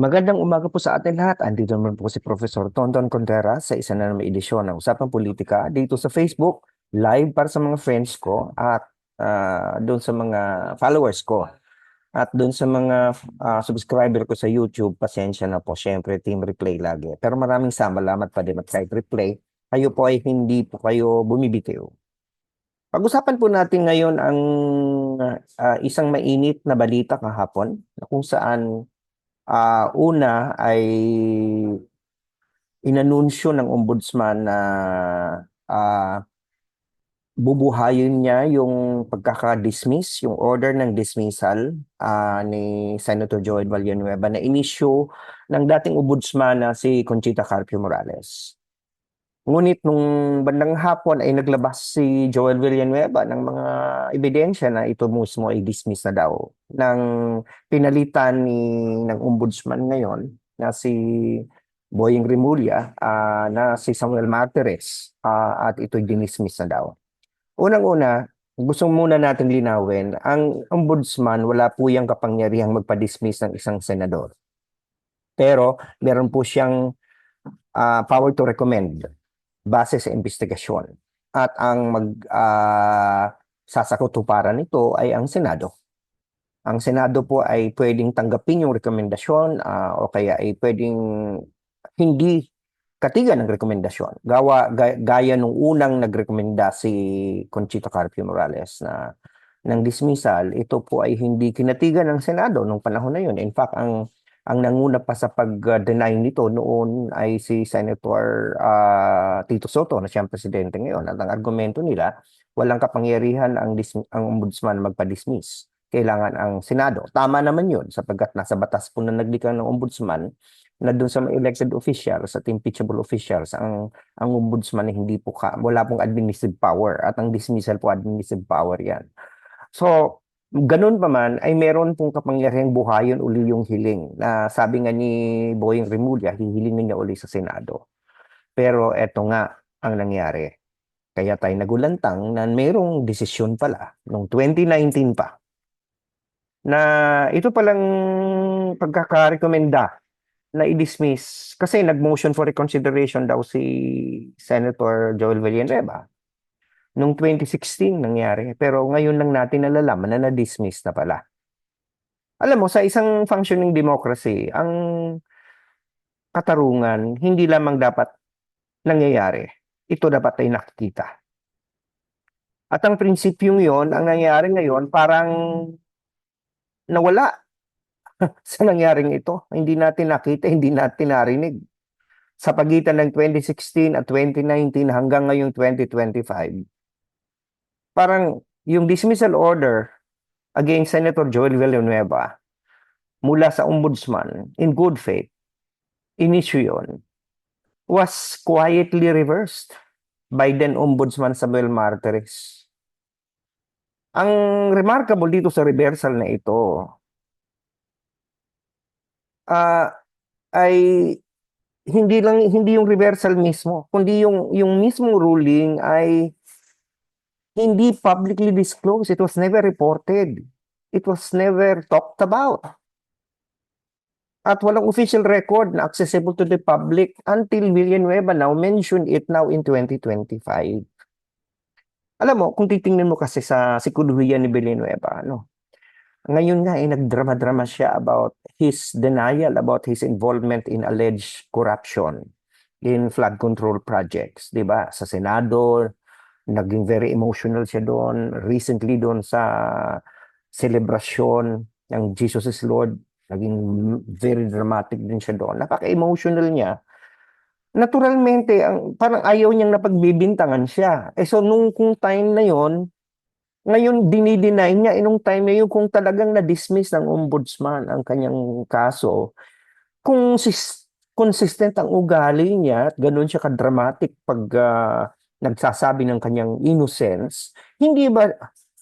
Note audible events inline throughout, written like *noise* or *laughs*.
Magandang umaga po sa atin lahat. Andito naman po si Professor Tonton Contreras sa isa na naman edisyon ng Usapang Politika dito sa Facebook, live para sa mga friends ko at ah, doon sa mga followers ko. At doon sa mga ah, subscriber ko sa YouTube, pasensya na po. Siyempre, team replay lagi. Pero maraming salamat pa din at kahit replay, kayo po ay hindi po kayo bumibitiw. Pag-usapan po natin ngayon ang ah, isang mainit na balita kahapon na kung saan Ah, una ay inanunsyo ng ombudsman na ah, bubuhayin niya yung pagkaka-dismiss, yung order ng dismissal ah, ni Senator Joel Villanueva na inisyu ng dating ombudsman na si Conchita Carpio Morales. Ngunit nung bandang hapon ay naglabas si Joel Villanueva ng mga ebidensya na ito mismo ay dismiss na daw ng pinalitan ni ng ombudsman ngayon na si Boying Rimulya ah, na si Samuel Martires ah, at ito'y dinismiss na daw. Unang-una, gusto muna natin linawin, ang ombudsman wala po yung kapangyarihang magpa-dismiss ng isang senador. Pero meron po siyang ah, power to recommend base sa investigasyon. At ang mag ah, sasakutuparan nito ay ang Senado. Ang Senado po ay pwedeng tanggapin yung rekomendasyon ah, o kaya ay pwedeng hindi katigan ng rekomendasyon. Gawa ga- gaya nung unang nagrekomenda si Conchita Carpio Morales na ng dismissal, ito po ay hindi kinatigan ng Senado nung panahon na yun. In fact, ang ang nanguna pa sa pag-deny nito noon ay si Senator ah, Tito Soto na siyang presidente ngayon. At ang argumento nila, walang kapangyarihan ang, ang ombudsman magpa-dismiss. Kailangan ang Senado. Tama naman yun sapagkat nasa batas po na naglikha ng ombudsman na doon sa mga elected officials at impeachable officials, ang ang ombudsman ay hindi po ka, wala pong administrative power at ang dismissal po administrative power yan. So, ganun pa man ay meron pong kapangyarihang buhayon uli yung hiling na sabi nga ni Boying Remulla, hihilingin niya uli sa Senado. Pero eto nga ang nangyari. Kaya tayo nagulantang na merong desisyon pala noong 2019 pa na ito palang pagkakarekomenda na i-dismiss kasi nag-motion for reconsideration daw si Senator Joel Villanueva. Noong 2016 nangyari, pero ngayon lang natin nalalaman na na-dismiss na pala. Alam mo, sa isang functioning democracy, ang katarungan hindi lamang dapat nangyayari. Ito dapat ay nakikita. At ang prinsipyong yon, ang nangyayari ngayon, parang nawala *laughs* sa nangyaring ito. Hindi natin nakita, hindi natin narinig. Sa pagitan ng 2016 at 2019 hanggang ngayong 2025, parang yung dismissal order against Senator Joel Villanueva mula sa ombudsman in good faith, inisyu yun, was quietly reversed by then Ombudsman Samuel Martires. Ang remarkable dito sa reversal na ito, ah ay hindi lang hindi yung reversal mismo, kundi yung yung mismong ruling ay hindi publicly disclosed. It was never reported. It was never talked about. At walang official record na accessible to the public until Villanueva now mentioned it now in 2025. Alam mo, kung titingnan mo kasi sa sikuluhian ni Villanueva, ano, ngayon nga ay nagdrama-drama siya about his denial about his involvement in alleged corruption in flood control projects, 'di ba? Sa Senado, naging very emotional siya doon. Recently doon sa celebration ng Jesus is Lord, naging very dramatic din siya doon. Napaka-emotional niya. Naturalmente, ang, parang ayaw niyang napagbibintangan siya. Eh so nung kung time na yon ngayon, dinideny niya, inong time na yun, kung talagang na-dismiss ng ombudsman ang kanyang kaso, kung sis- consistent ang ugali niya, at ganun siya ka-dramatic pag ah, nagsasabi ng kanyang innocence, hindi ba,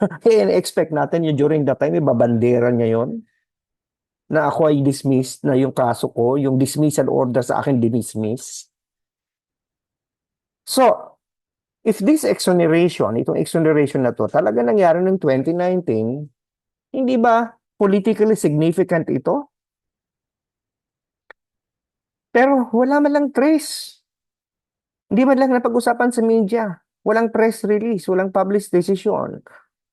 *laughs* expect natin yun during that time, ibabandera niya yon na ako ay dismissed na yung kaso ko, yung dismissal order sa akin dinismiss. So, if this exoneration, itong exoneration na to, talaga nangyari noong 2019, hindi ba politically significant ito? Pero wala man lang trace. Hindi man lang napag-usapan sa media. Walang press release, walang published decision.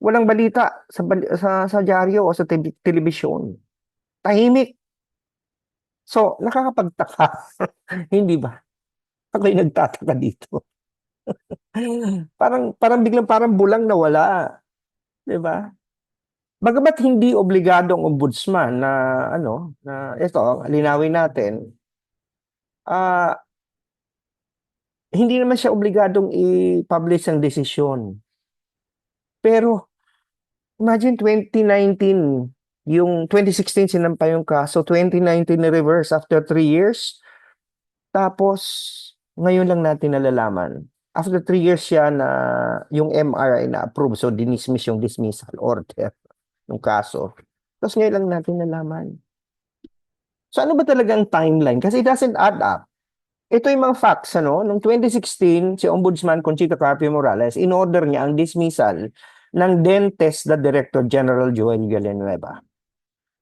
Walang balita sa, sa, sa dyaryo o sa te- telebisyon. Tahimik. So, nakakapagtaka. *laughs* Hindi ba? Ako'y nagtataka dito. *laughs* parang parang biglang parang bulang na wala. 'Di ba? Bagamat hindi obligado ang ombudsman na ano, na ito, linawin natin. Ah, hindi naman siya obligadong i-publish ang desisyon. Pero imagine 2019, yung 2016 sinampa yung kaso, 2019 na-reverse after three years. Tapos, ngayon lang natin nalalaman. After three years siya na yung MRI na-approve, so dinismiss yung dismissal order ng kaso. Tapos ngayon lang natin nalaman. So ano ba talaga ang timeline? Kasi it doesn't add up. Ito yung mga facts, ano? Noong 2016, si Ombudsman Conchita Carpio Morales, in-order niya ang dismissal ng then TESDA Director General Joel Villanueva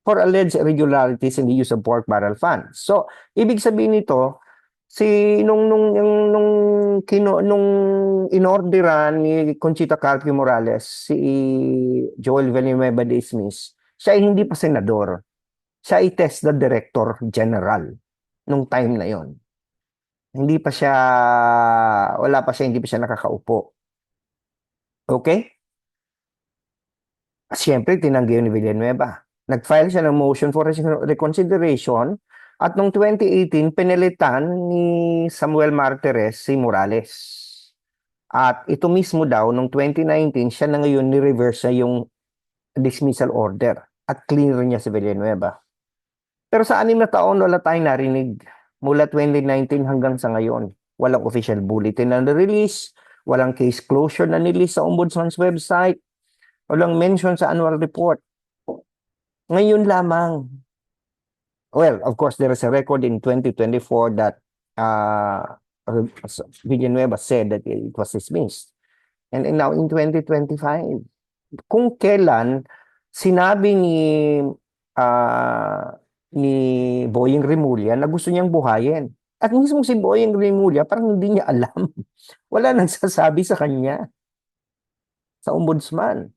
for alleged irregularities in the use of pork barrel funds. So, ibig sabihin nito, si nung nung nung, nung kino nung inorderan ni Conchita Carpio Morales si Joel Villanueva dismiss, siya ay hindi pa senador. Siya ay TESDA Director General nung time na yon. Hindi pa siya wala pa siya hindi pa siya nakakaupo. Okay? Siyempre, tinanggi yun ni Villanueva. Nag-file siya ng motion for reconsideration at noong 2018, pinilitan ni Samuel Martires si Morales. At ito mismo daw, noong 2019, siya na ngayon ni-reverse na yung dismissal order at cleaner niya si Villanueva. Pero sa anim na taon, wala tayong narinig. Mula 2019 hanggang sa ngayon, walang official bulletin na release, walang case closure na nilist sa Ombudsman's website, walang mention sa annual report. Ngayon lamang, well, of course, there is a record in 2024 that uh, Villanueva said that it was dismissed. And, and now in 2025, kung kailan sinabi ni uh, ni Boying Remulla na gusto niyang buhayin. At mismo si Boying Remulla parang hindi niya alam. *laughs* Wala nagsasabi sa kanya. Sa ombudsman.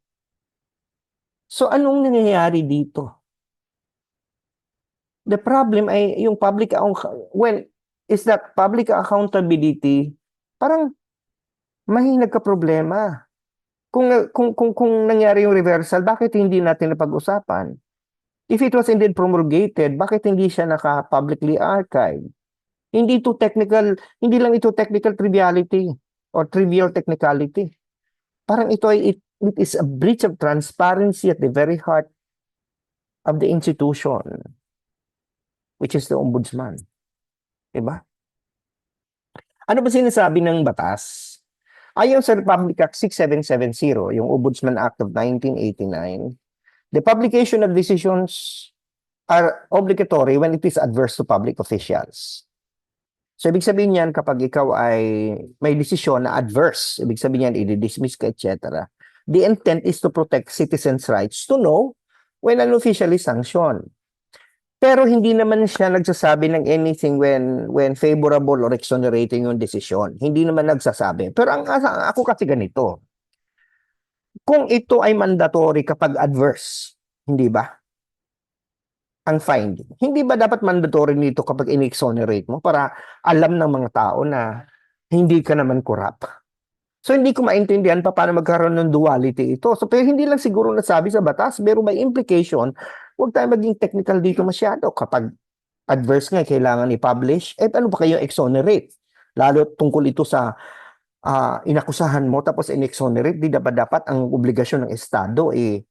So anong nangyayari dito? The problem ay yung public when is that public accountability parang mahinag ka problema. Kung kung kung kung nangyari yung reversal, bakit hindi natin napag-usapan? If it was indeed promulgated, bakit hindi siya naka-publicly archive? Hindi ito technical, hindi lang ito technical triviality or trivial technicality. Parang ito ay it, it is a breach of transparency at the very heart of the institution which is the ombudsman. Diba? Ano ba sinasabi ng batas? Ayon sa Republic Act 6770, yung Ombudsman Act of 1989, the publication of decisions are obligatory when it is adverse to public officials. So, ibig sabihin yan kapag ikaw ay may desisyon na adverse, ibig sabihin yan, i-dismiss ka, etc. The intent is to protect citizens' rights to know when an official is sanctioned. Pero hindi naman siya nagsasabi ng anything when when favorable or exonerating yung decision. Hindi naman nagsasabi. Pero ang ako kasi ganito. Kung ito ay mandatory kapag adverse, hindi ba? Ang finding. Hindi ba dapat mandatory nito kapag in-exonerate mo para alam ng mga tao na hindi ka naman corrupt? So hindi ko maintindihan pa paano magkaroon ng duality ito. So pero hindi lang siguro nasabi sa batas, pero by implication, huwag tayo maging technical dito masyado. Kapag adverse nga, kailangan i-publish, eh ano ba kayo exonerate? Lalo tungkol ito sa uh, inakusahan mo tapos in-exonerate, di dapat dapat ang obligasyon ng Estado eh,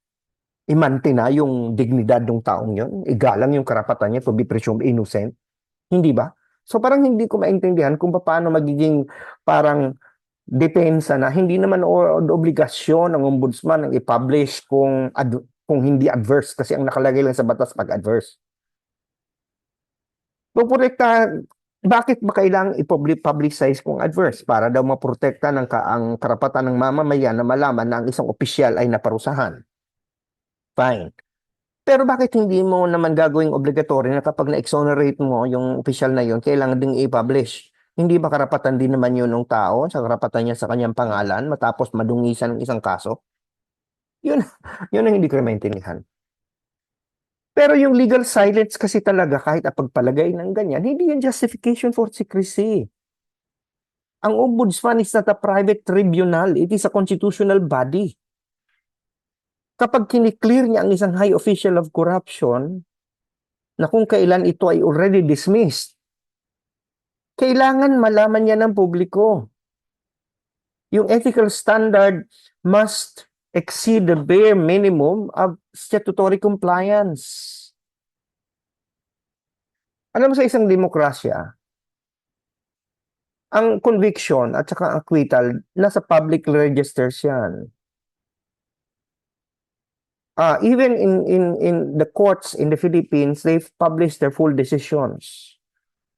imantina yung dignidad ng taong yon, igalang yung karapatan niya to be presumed innocent. Hindi ba? So parang hindi ko maintindihan kung paano magiging parang depensa na hindi naman o, obligasyon ng ombudsman ang i-publish kung ad- kung hindi adverse kasi ang nakalagay lang sa batas pag adverse. Puprotekta, bakit ba kailangang i-publicize kung adverse? Para daw maprotekta ng ka ang karapatan ng mamamayan na malaman na ang isang opisyal ay naparusahan. Fine. Pero bakit hindi mo naman gagawing obligatory na kapag na-exonerate mo yung official na yun, kailangan ding i-publish? Hindi ba karapatan din naman yun ng tao sa karapatan niya sa kanyang pangalan matapos madungisan ng isang kaso? Yun, *laughs* yun ang hindi ko maintindihan. Pero yung legal silence kasi talaga kahit apagpalagay ng ganyan, hindi yan justification for secrecy. Ang ombudsman is not a private tribunal. It is a constitutional body. Kapag kiniklear niya ang isang high official of corruption, na kung kailan ito ay already dismissed, kailangan malaman niya ng publiko. Yung ethical standard must exceed the bare minimum of statutory compliance. Alam mo sa isang demokrasya, ang conviction at saka acquittal nasa public registers yan. Uh, even in, in, in the courts in the Philippines, they've published their full decisions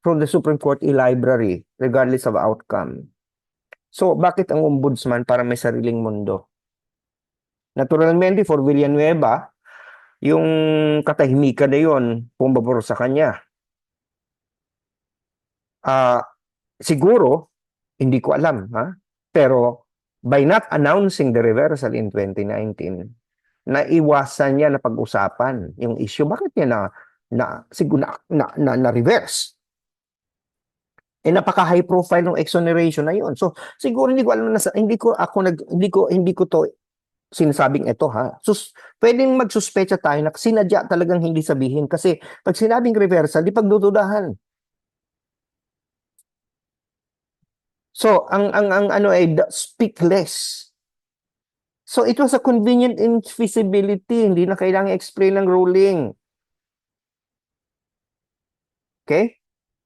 from the Supreme Court e-library regardless of outcome. So, bakit ang ombudsman para may sariling mundo? Naturalmente, for Villanueva, yung katahimikan na yun, pumabor sa kanya. Ah, siguro, hindi ko alam, ha? Pero, by not announcing the reversal in 2019, naiwasan niya na pag-usapan yung issue. Bakit niya na, na, siguro na, na, na, na reverse? Eh napaka high profile ng exoneration na yun. So siguro hindi ko alam na hindi ko ako nag hindi ko hindi ko to sinasabing ito ha. Sus, pwedeng magsuspecha tayo na sinadya talagang hindi sabihin kasi pag sinabing reversal, di pagdududahan. So, ang ang ang ano ay speak less. So, it was a convenient infeasibility. Hindi na kailangan explain ng ruling. Okay?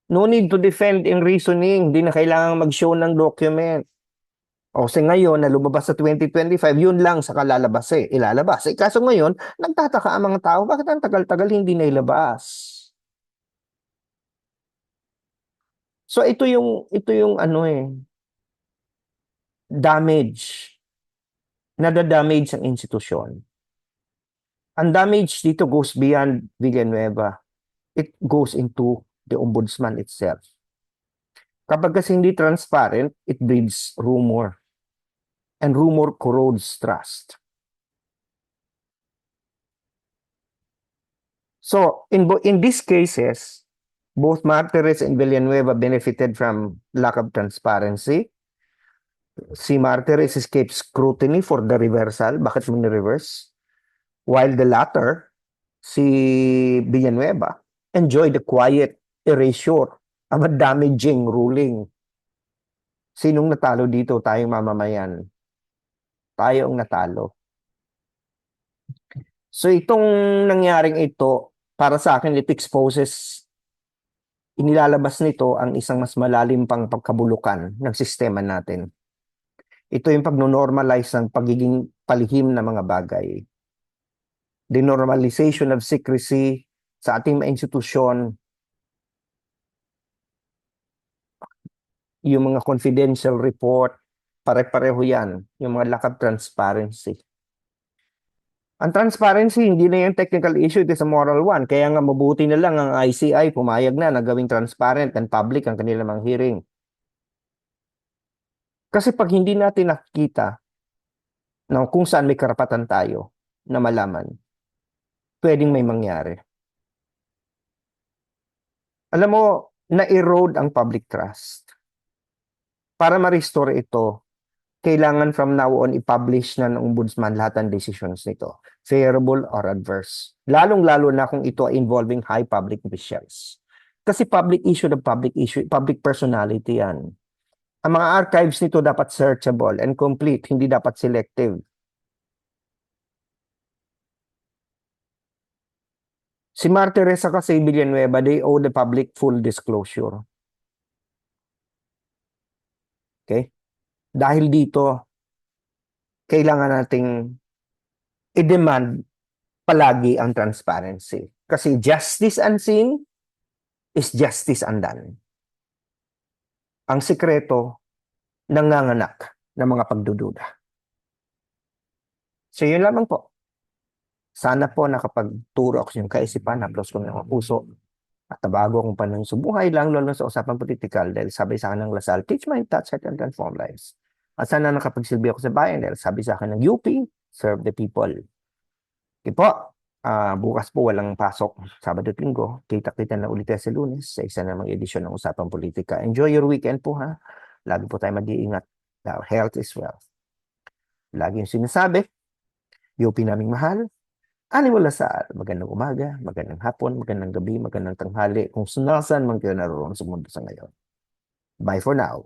No need to defend in reasoning. Hindi na kailangan mag-show ng document. O kasi ngayon, na lumabas sa 2025, yun lang sa kalalabas eh, ilalabas. Eh, kaso ngayon, nagtataka ang mga tao, bakit ang tagal-tagal hindi nailabas? So ito yung ito yung ano eh damage nadadamage ang institusyon. Ang damage dito goes beyond Villanueva. It goes into the ombudsman itself. Kapag kasi hindi transparent, it breeds rumor. And rumor corrodes trust. So, in, in these cases, both Martires and Villanueva benefited from lack of transparency. Si Martires escaped scrutiny for the reversal. Bakit mo ni-reverse? While the latter, si Villanueva, enjoyed the quiet erasure of a damaging ruling. Sinong natalo dito? Tayong mamamayan. Tayo ang natalo. So itong nangyaring ito, para sa akin, it exposes inilalabas nito ang isang mas malalim pang pagkabulukan ng sistema natin. Ito yung pagno-normalize ng pagiging palihim na mga bagay. The normalization of secrecy sa ating mga institusyon, yung mga confidential report, pare-pareho yan, yung mga lack of transparency. Ang transparency, hindi na yung technical issue, it is a moral one. Kaya nga mabuti na lang ang ICI pumayag na na gawing transparent and public ang kanilang mga hearing. Kasi pag hindi natin nakikita na kung saan may karapatan tayo na malaman, pwedeng may mangyari. Alam mo, na-erode ang public trust. Para ma-restore ito, kailangan from now on i-publish na ng ombudsman lahat ng decisions nito, favorable or adverse. Lalong-lalo na kung ito ay involving high public officials. Kasi public issue ng public issue, public personality yan. Ang mga archives nito dapat searchable and complete, hindi dapat selective. Si Marta Teresa kasi Villanueva, they owe the public full disclosure. Okay? Dahil dito, kailangan nating i-demand palagi ang transparency. Kasi justice unseen is justice undone. Ang sikreto, nanganganak ng mga pagdududa. So yun lamang po. Sana po nakapagturo ako sa inyong kaisipan, haplos ko ng mga puso at nabago akong panahon sa buhay lang, lalo sa usapan politikal dahil sabi sa akin ng Lasal, teach mind, touch, heart, and transform lives. At sana nakapagsilbi ako sa bayan dahil sabi sa akin ng UP, serve the people. Okay po, ah, bukas po walang pasok, Sabado at Linggo. Kita-kita na ulit sa lunes sa isa namang edisyon ng Usapan Politika. Enjoy your weekend po ha. Lagi po tayo mag-iingat. Now, health is wealth. Lagi yung sinasabi, UP naming mahal, Animal Lasal, magandang umaga, magandang hapon, magandang gabi, magandang tanghali, kung saan man kayo naroon sa mundo sa ngayon. Bye for now.